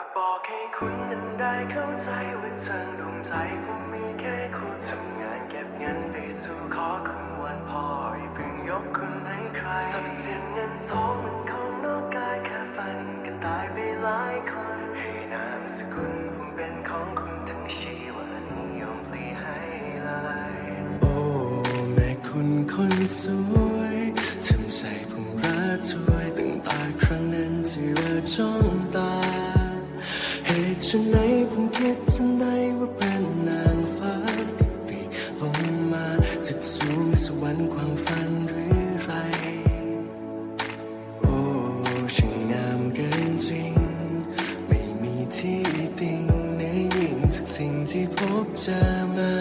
ากบอกให้คุณนั้นได้เข้าใจว่าทางดวงใจผมมีแค่คุณทำงานเก็บเงินไปสู่ขอคุณวันพ่ออย่าเพิ่งยกคุณให้ใครทรัพย์สินเงินทองมันของนอกกายแค่ฝันกันตายไปหลายคนให้นามสกุลผมเป็นของคุณทั้งชีวิตนิยมพลีให้เลยโอ้แม่คุณคนสวยทำใจผมระทวยตั้งแต่ครั้งนั้นที่เราจ้อง บเจอมา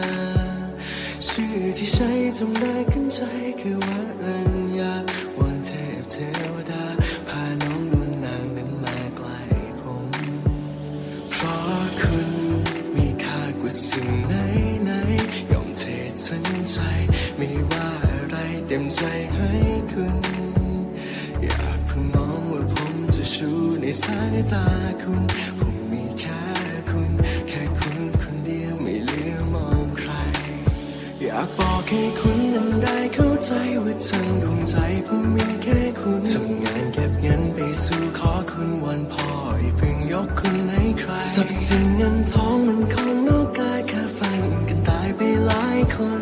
ชื่อที่ใช้จำได้ขึ้นใจคือว่าอัญญาวอนเทพเทวดา พาน้องนวลนางนั้นมาใกลผม เพราะคุณมีค่ากว่าสิ่งไหนไหนยอมเททั้งใจ ไม่ว่าอะไรเต็มใจให้คุณ อยากเพิ่งมองว่าผมจะชูในสายตาคุณากบอกให้คุณนั้นได้เข้าใจว่าทั้งดวงใจผมมีแค่คุณทำงานเก็บเงินไปสู่ขอคุณวันพ่ออย่าเพิ่งยกคุณให้ใครสับสินเงินทองมันของนอกกายแค่ฝันกันตายไปหลายคน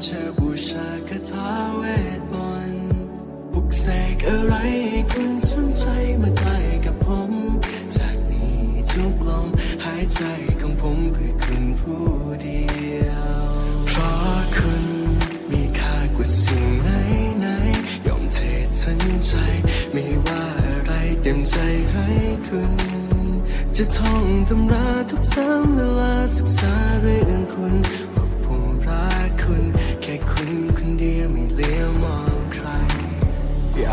าผมจะบูชาคาถาเวทมนต์ปลุกเสกอะไรให้คุณสนใจมาใกล้กับผม จากนี้ทุกลมหายใจของผมเพื่อคุณผู้เดียว เพราะคุณมีค่ากว่าสิ่งไหนไหนยอมเททั้งใจ ไม่ว่าอะไรเต็มใจให้คุณ จะท่องตำราทุกซ้ำเวลา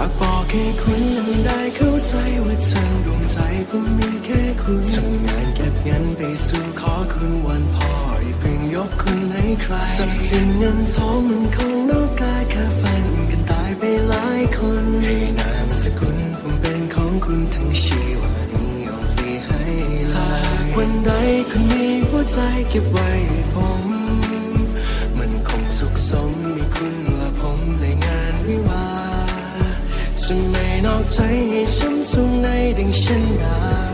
ากบอกให้คุณนั้นได้เข้าใจว่าทั้งดวงใจผมมีแค่คุณทำงานเก็บเงินไปสู่ขอคุณวันพ่ออย่าเพิ่งยกคุณให้ใครทรัพย์สินเงินทองมันของนอกกายแค่ฝันกันตายไปหลายคนให้นามสกุลผมเป็นของคุณทั้งชีวานิยมพลีให้สากวันใดคุณมีหัวใจเก็บไว้ผม จะไม่นอกใจให้ช้ำสูงในดังฉันได้